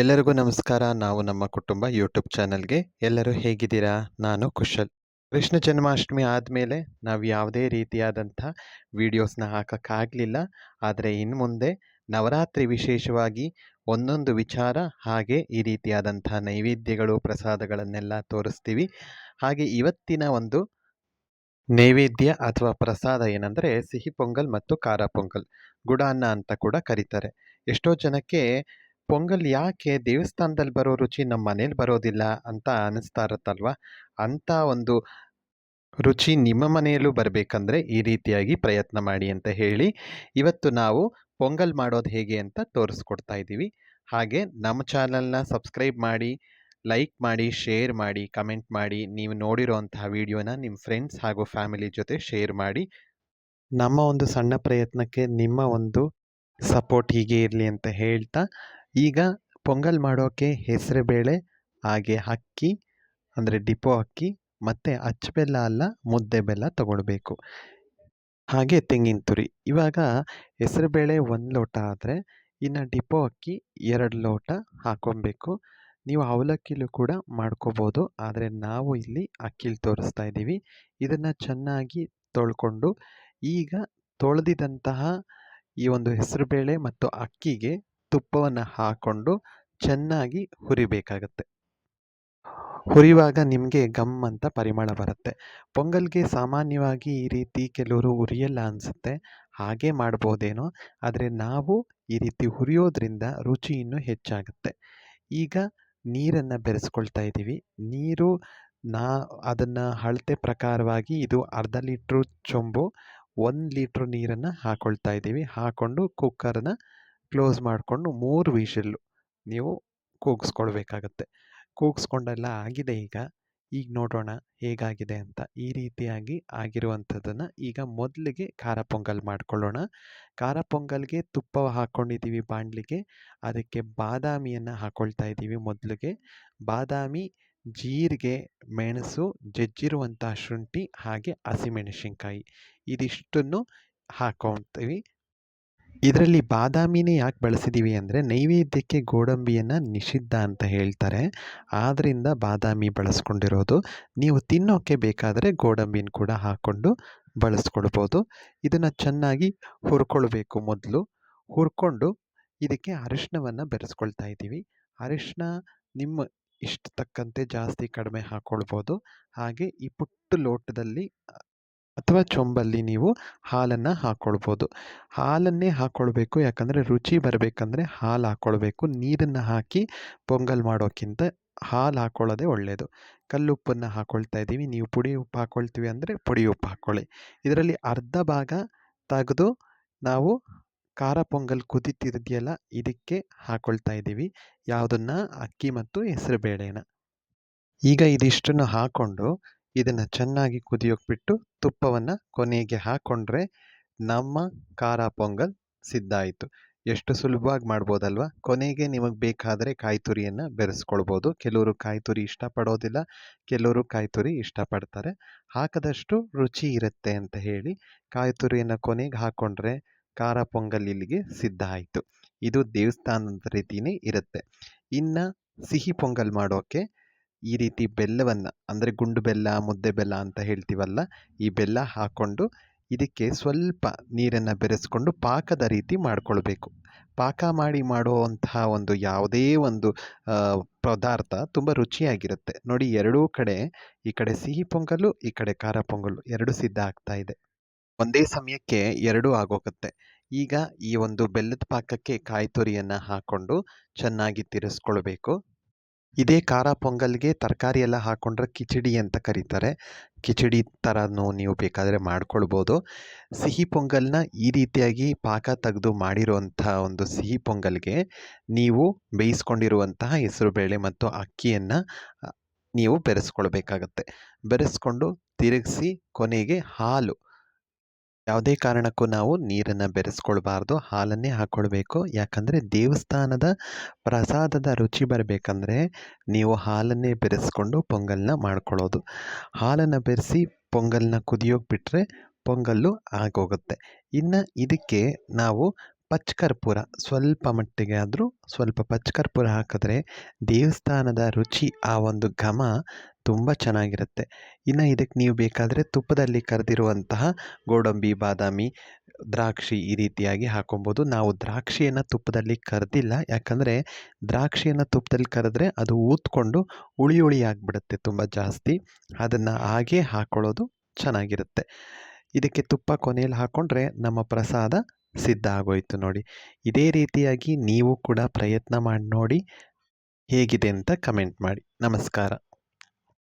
ಎಲ್ಲರಿಗೂ ನಮಸ್ಕಾರ. ನಾವು ನಮ್ಮ ಕುಟುಂಬ ಯೂಟ್ಯೂಬ್ ಚಾನಲ್ಗೆ ಎಲ್ಲರೂ ಹೇಗಿದ್ದೀರಾ? ನಾನು ಕುಶಲ್. ಕೃಷ್ಣ ಜನ್ಮಾಷ್ಟಮಿ ಆದಮೇಲೆ ನಾವು ಯಾವುದೇ ರೀತಿಯಾದಂಥ ವೀಡಿಯೋಸ್ನ ಹಾಕೋಕ್ಕಾಗಲಿಲ್ಲ. ಆದರೆ ಇನ್ನು ಮುಂದೆ ನವರಾತ್ರಿ ವಿಶೇಷವಾಗಿ ಒಂದೊಂದು ವಿಚಾರ ಹಾಗೆ ಈ ರೀತಿಯಾದಂಥ ನೈವೇದ್ಯಗಳು, ಪ್ರಸಾದಗಳನ್ನೆಲ್ಲ ತೋರಿಸ್ತೀವಿ. ಹಾಗೆ ಇವತ್ತಿನ ಒಂದು ನೈವೇದ್ಯ ಅಥವಾ ಪ್ರಸಾದ ಏನಂದರೆ ಸಿಹಿ ಪೊಂಗಲ್ ಮತ್ತು ಖಾರ ಪೊಂಗಲ್, ಗುಡಾನ್ನ ಅಂತ ಕೂಡ ಕರೀತಾರೆ. ಎಷ್ಟೋ ಜನಕ್ಕೆ ಪೊಂಗಲ್ ಯಾಕೆ ದೇವಸ್ಥಾನದಲ್ಲಿ ಬರೋ ರುಚಿ ನಮ್ಮ ಮನೇಲಿ ಬರೋದಿಲ್ಲ ಅಂತ ಅನಿಸ್ತಾ ಇರುತ್ತಲ್ವ? ಅಂಥ ಒಂದು ರುಚಿ ನಿಮ್ಮ ಮನೆಯಲ್ಲೂ ಬರಬೇಕಂದ್ರೆ ಈ ರೀತಿಯಾಗಿ ಪ್ರಯತ್ನ ಮಾಡಿ ಅಂತ ಹೇಳಿ ಇವತ್ತು ನಾವು ಪೊಂಗಲ್ ಮಾಡೋದು ಹೇಗೆ ಅಂತ ತೋರಿಸ್ಕೊಡ್ತಾ ಇದ್ದೀವಿ. ಹಾಗೆ ನಮ್ಮ ಚಾನಲ್ನ ಸಬ್ಸ್ಕ್ರೈಬ್ ಮಾಡಿ, ಲೈಕ್ ಮಾಡಿ, ಶೇರ್ ಮಾಡಿ, ಕಮೆಂಟ್ ಮಾಡಿ, ನೀವು ನೋಡಿರೋಂತಹ ವಿಡಿಯೋನ ನಿಮ್ಮ ಫ್ರೆಂಡ್ಸ್ ಹಾಗೂ ಫ್ಯಾಮಿಲಿ ಜೊತೆ ಶೇರ್ ಮಾಡಿ. ನಮ್ಮ ಒಂದು ಸಣ್ಣ ಪ್ರಯತ್ನಕ್ಕೆ ನಿಮ್ಮ ಒಂದು ಸಪೋರ್ಟ್ ಹೀಗೆ ಇರಲಿ ಅಂತ ಹೇಳ್ತಾ ಈಗ ಪೊಂಗಲ್ ಮಾಡೋಕ್ಕೆ ಹೆಸರುಬೇಳೆ ಹಾಗೆ ಅಕ್ಕಿ, ಅಂದರೆ ಡಿಪೋ ಅಕ್ಕಿ, ಮತ್ತು ಅಚ್ಚ ಬೆಲ್ಲ ಅಲ್ಲ, ಮುದ್ದೆ ಬೆಲ್ಲ ತಗೊಳ್ಬೇಕು. ಹಾಗೆ ತೆಂಗಿನ ತುರಿ. ಇವಾಗ ಹೆಸರುಬೇಳೆ ಒಂದು ಲೋಟ ಆದರೆ ಇನ್ನು ಡಿಪೋ ಅಕ್ಕಿ ಎರಡು ಲೋಟ ಹಾಕೊಬೇಕು ನೀವು ಅವಲಕ್ಕಿಲೂ ಕೂಡ ಮಾಡ್ಕೋಬೋದು, ಆದರೆ ನಾವು ಇಲ್ಲಿ ಅಕ್ಕಿಲಿ ತೋರಿಸ್ತಾ ಇದ್ದೀವಿ. ಇದನ್ನು ಚೆನ್ನಾಗಿ ತೊಳ್ಕೊಂಡು ಈಗ ತೊಳೆದಿದಂತಹ ಈ ಒಂದು ಹೆಸರುಬೇಳೆ ಮತ್ತು ಅಕ್ಕಿಗೆ ತುಪ್ಪವನ್ನು ಹಾಕ್ಕೊಂಡು ಚೆನ್ನಾಗಿ ಹುರಿಬೇಕಾಗತ್ತೆ. ಹುರಿಯುವಾಗ ನಿಮಗೆ ಗಮ್ ಅಂತ ಪರಿಮಳ ಬರುತ್ತೆ. ಪೊಂಗಲ್ಗೆ ಸಾಮಾನ್ಯವಾಗಿ ಈ ರೀತಿ ಕೆಲವರು ಹುರಿಯಲ್ಲ ಅನಿಸುತ್ತೆ. ಹಾಗೆ ಮಾಡ್ಬೋದೇನೋ, ಆದರೆ ನಾವು ಈ ರೀತಿ ಹುರಿಯೋದ್ರಿಂದ ರುಚಿ ಇನ್ನೂ ಹೆಚ್ಚಾಗುತ್ತೆ. ಈಗ ನೀರನ್ನು ಬೆರೆಸ್ಕೊಳ್ತಾ ಇದ್ದೀವಿ ನೀರು ನಾ, ಅದನ್ನು ಅಳತೆ ಪ್ರಕಾರವಾಗಿ ಇದು ಅರ್ಧ ಲೀಟ್ರು ಚೊಂಬು, ಒಂದು ಲೀಟ್ರ್ ನೀರನ್ನು ಹಾಕ್ಕೊಳ್ತಾ ಇದ್ದೀವಿ ಹಾಕ್ಕೊಂಡು ಕುಕ್ಕರ್ನ ಕ್ಲೋಸ್ ಮಾಡಿಕೊಂಡು ಮೂರು ವಿಷಲ್ಲು ನೀವು ಕೂಗಿಸ್ಕೊಳ್ಬೇಕಾಗತ್ತೆ. ಕೂಗಿಸ್ಕೊಂಡೆಲ್ಲ ಆಗಿದೆ ಈಗ. ಈಗ ನೋಡೋಣ ಹೇಗಾಗಿದೆ ಅಂತ. ಈ ರೀತಿಯಾಗಿ ಆಗಿರುವಂಥದ್ದನ್ನು ಈಗ ಮೊದಲಿಗೆ ಖಾರ ಪೊಂಗಲ್ ಮಾಡ್ಕೊಳ್ಳೋಣ. ಖಾರ ಪೊಂಗಲ್ಗೆ ತುಪ್ಪ ಹಾಕ್ಕೊಂಡಿದ್ದೀವಿ ಬಾಣಲಿಗೆ. ಅದಕ್ಕೆ ಬಾದಾಮಿಯನ್ನು ಹಾಕ್ಕೊಳ್ತಾ ಇದ್ದೀವಿ ಮೊದಲಿಗೆ. ಬಾದಾಮಿ, ಜೀರಿಗೆ, ಮೆಣಸು ಜಜ್ಜಿರುವಂಥ ಶುಂಠಿ ಹಾಗೆ ಹಸಿಮೆಣಸಿನ್ಕಾಯಿ. ಇದಿಷ್ಟನ್ನು ಹಾಕ್ಕೊಳ್ತೀವಿ ಇದರಲ್ಲಿ ಬಾದಾಮಿನೇ ಯಾಕೆ ಬಳಸಿದ್ದೀವಿ ಅಂದರೆ ನೈವೇದ್ಯಕ್ಕೆ ಗೋಡಂಬಿಯನ್ನು ನಿಷಿದ್ಧ ಅಂತ ಹೇಳ್ತಾರೆ. ಆದ್ದರಿಂದ ಬಾದಾಮಿ ಬಳಸ್ಕೊಂಡಿರೋದು. ನೀವು ತಿನ್ನೋಕ್ಕೆ ಬೇಕಾದರೆ ಗೋಡಂಬಿನ ಕೂಡ ಹಾಕ್ಕೊಂಡು ಬಳಸ್ಕೊಳ್ಬೋದು. ಇದನ್ನು ಚೆನ್ನಾಗಿ ಹುರ್ಕೊಳ್ಬೇಕು ಮೊದಲು. ಹುರ್ಕೊಂಡು ಇದಕ್ಕೆ ಅರಿಶಿನವನ್ನು ಬೆರೆಸ್ಕೊಳ್ತಾ ಇದ್ದೀವಿ. ಅರಿಶಿನ ನಿಮ್ಮ ಇಷ್ಟ ತಕ್ಕಂತೆ ಜಾಸ್ತಿ ಕಡಿಮೆ ಹಾಕ್ಕೊಳ್ಬೋದು ಹಾಗೆ ಈ ಪುಟ್ಟ ಲೋಟದಲ್ಲಿ ಅಥವಾ ಚೊಂಬಲ್ಲಿ ನೀವು ಹಾಲನ್ನು ಹಾಕ್ಕೊಳ್ಬೋದು ಹಾಲನ್ನೇ ಹಾಕ್ಕೊಳ್ಬೇಕು ಯಾಕಂದರೆ ರುಚಿ ಬರಬೇಕಂದ್ರೆ ಹಾಲು ಹಾಕ್ಕೊಳ್ಬೇಕು ನೀರನ್ನು ಹಾಕಿ ಪೊಂಗಲ್ ಮಾಡೋಕ್ಕಿಂತ ಹಾಲು ಹಾಕ್ಕೊಳ್ಳೋದೇ ಒಳ್ಳೆಯದು ಕಲ್ಲುಪ್ಪನ್ನು ಹಾಕ್ಕೊಳ್ತಾ ಇದ್ದೀವಿ. ನೀವು ಪುಡಿ ಉಪ್ಪು ಹಾಕ್ಕೊಳ್ತೀವಿ ಅಂದರೆ ಪುಡಿ ಉಪ್ಪು ಹಾಕ್ಕೊಳ್ಳಿ ಇದರಲ್ಲಿ ಅರ್ಧ ಭಾಗ ತೆಗೆದು ನಾವು ಖಾರ ಪೊಂಗಲ್ ಕುದೀತಿದೆಯಲ್ಲ, ಇದಕ್ಕೆ ಹಾಕ್ಕೊಳ್ತಾ ಇದ್ದೀವಿ. ಯಾವುದನ್ನು? ಅಕ್ಕಿ ಮತ್ತು ಹೆಸರು ಬೇಳೆನ. ಈಗ ಇದಿಷ್ಟನ್ನು ಹಾಕ್ಕೊಂಡು ಇದನ್ನು ಚೆನ್ನಾಗಿ ಕುದಿಯೋಕೆ ಬಿಟ್ಟು ತುಪ್ಪವನ್ನು ಕೊನೆಗೆ ಹಾಕ್ಕೊಂಡ್ರೆ ನಮ್ಮ ಖಾರ ಪೊಂಗಲ್ ಸಿದ್ಧ ಆಯಿತು ಎಷ್ಟು ಸುಲಭವಾಗಿ ಮಾಡ್ಬೋದಲ್ವ? ಕೊನೆಗೆ ನಿಮಗೆ ಬೇಕಾದರೆ ಕಾಯಿ ತುರಿಯನ್ನು ಬೆರೆಸ್ಕೊಳ್ಬೋದು. ಕೆಲವರು ಕಾಯಿ ತುರಿ ಇಷ್ಟಪಡೋದಿಲ್ಲ, ಕೆಲವರು ಕಾಯಿ ತುರಿ ಇಷ್ಟಪಡ್ತಾರೆ. ಹಾಕದಷ್ಟು ರುಚಿ ಇರುತ್ತೆ ಅಂತ ಹೇಳಿ ಕಾಯಿ ತುರಿಯನ್ನು ಕೊನೆಗೆ ಹಾಕ್ಕೊಂಡ್ರೆ ಖಾರ ಪೊಂಗಲ್ ಇಲ್ಲಿಗೆ ಸಿದ್ಧ ಆಯಿತು ಇದು ದೇವಸ್ಥಾನದ ರೀತಿಯೇ ಇರುತ್ತೆ. ಇನ್ನು ಸಿಹಿ ಪೊಂಗಲ್ ಮಾಡೋಕ್ಕೆ ಈ ರೀತಿ ಬೆಲ್ಲವನ್ನು, ಅಂದರೆ ಗುಂಡು ಬೆಲ್ಲ, ಮುದ್ದೆ ಬೆಲ್ಲ ಅಂತ ಹೇಳ್ತೀವಲ್ಲ, ಈ ಬೆಲ್ಲ ಹಾಕ್ಕೊಂಡು ಇದಕ್ಕೆ ಸ್ವಲ್ಪ ನೀರನ್ನು ಬೆರೆಸ್ಕೊಂಡು ಪಾಕದ ರೀತಿ ಮಾಡಿಕೊಳ್ಬೇಕು. ಪಾಕ ಮಾಡಿ ಮಾಡುವಂತಹ ಒಂದು ಯಾವುದೇ ಒಂದು ಪದಾರ್ಥ ತುಂಬ ರುಚಿಯಾಗಿರುತ್ತೆ. ನೋಡಿ, ಎರಡೂ ಕಡೆ ಈ ಕಡೆ ಸಿಹಿ ಪೊಂಗಲು, ಈ ಕಡೆ ಖಾರ ಪೊಂಗಲು ಎರಡು ಸಿದ್ಧ ಆಗ್ತಾ ಇದೆ. ಒಂದೇ ಸಮಯಕ್ಕೆ ಎರಡೂ ಆಗೋಗುತ್ತೆ. ಈಗ ಈ ಒಂದು ಬೆಲ್ಲದ ಪಾಕಕ್ಕೆ ಕಾಯಿ ತುರಿಯನ್ನು ಹಾಕ್ಕೊಂಡು ಚೆನ್ನಾಗಿ ತಿರ್ಸ್ಕೊಳ್ಬೇಕು. ಇದೇ ಖಾರ ಪೊಂಗಲ್ಗೆ ತರಕಾರಿ ಎಲ್ಲ ಹಾಕ್ಕೊಂಡ್ರೆ ಕಿಚಡಿ ಅಂತ ಕರೀತಾರೆ. ಕಿಚಡಿ ಥರನೂ ನೀವು ಬೇಕಾದರೆ ಮಾಡ್ಕೊಳ್ಬೋದು. ಸಿಹಿ ಪೊಂಗಲ್ನ ಈ ರೀತಿಯಾಗಿ ಪಾಕ ತೆಗೆದು ಮಾಡಿರುವಂಥ ಒಂದು ಸಿಹಿ ಪೊಂಗಲ್ಗೆ ನೀವು ಬೇಯಿಸ್ಕೊಂಡಿರುವಂತಹ ಹೆಸರುಬೇಳೆ ಮತ್ತು ಅಕ್ಕಿಯನ್ನು ನೀವು ಬೆರೆಸ್ಕೊಳ್ಬೇಕಾಗತ್ತೆ. ಬೆರೆಸ್ಕೊಂಡು ತಿರುಗಿಸಿ ಕೊನೆಗೆ ಹಾಲು. ಯಾವುದೇ ಕಾರಣಕ್ಕೂ ನಾವು ನೀರನ್ನು ಬೆರೆಸ್ಕೊಳ್ಬಾರ್ದು, ಹಾಲನ್ನೇ ಹಾಕ್ಕೊಳ್ಬೇಕು ಯಾಕಂದರೆ ದೇವಸ್ಥಾನದ ಪ್ರಸಾದದ ರುಚಿ ಬರಬೇಕಂದ್ರೆ ನೀವು ಹಾಲನ್ನೇ ಬೆರೆಸ್ಕೊಂಡು ಪೊಂಗಲ್ನ ಮಾಡ್ಕೊಳ್ಳೋದು. ಹಾಲನ್ನು ಬೆರೆಸಿ ಪೊಂಗಲ್ನ ಕುದಿಯೋಕೆ ಬಿಟ್ಟರೆ ಪೊಂಗಲ್ಲು ಆಗೋಗುತ್ತೆ. ಇನ್ನು ಇದಕ್ಕೆ ನಾವು ಪಚ್ಕರ್ಪೂರ, ಸ್ವಲ್ಪ ಮಟ್ಟಿಗೆ ಆದರೂ ಸ್ವಲ್ಪ ಪಚ್ಕರ್ಪೂರ ಹಾಕಿದ್ರೆ ದೇವಸ್ಥಾನದ ರುಚಿ ಆ ಒಂದು ಘಮ ತುಂಬ ಚೆನ್ನಾಗಿರುತ್ತೆ. ಇನ್ನು ಇದಕ್ಕೆ ನೀವು ಬೇಕಾದರೆ ತುಪ್ಪದಲ್ಲಿ ಕರೆದಿರುವಂತಹ ಗೋಡಂಬಿ, ಬಾದಾಮಿ, ದ್ರಾಕ್ಷಿ ಈ ರೀತಿಯಾಗಿ ಹಾಕೊಬೋದು. ನಾವು ದ್ರಾಕ್ಷಿಯನ್ನು ತುಪ್ಪದಲ್ಲಿ ಕರೆದಿಲ್ಲ. ಯಾಕಂದರೆ ದ್ರಾಕ್ಷಿಯನ್ನು ತುಪ್ಪದಲ್ಲಿ ಕರೆದ್ರೆ ಅದು ಊದ್ಕೊಂಡು ಉಳಿ ಉಳಿ ಆಗಿಬಿಡುತ್ತೆ ತುಂಬ ಜಾಸ್ತಿ. ಅದನ್ನು ಹಾಗೇ ಹಾಕ್ಕೊಳ್ಳೋದು ಚೆನ್ನಾಗಿರುತ್ತೆ. ಇದಕ್ಕೆ ತುಪ್ಪ ಕೊನೆಯಲ್ಲಿ ಹಾಕ್ಕೊಂಡ್ರೆ ನಮ್ಮ ಪ್ರಸಾದ ಸಿದ್ಧ ಆಗೋಯ್ತು ನೋಡಿ. ಇದೇ ರೀತಿಯಾಗಿ ನೀವು ಕೂಡ ಪ್ರಯತ್ನ ಮಾಡಿ ನೋಡಿ ಹೇಗಿದೆ ಅಂತ ಕಮೆಂಟ್ ಮಾಡಿ. ನಮಸ್ಕಾರ.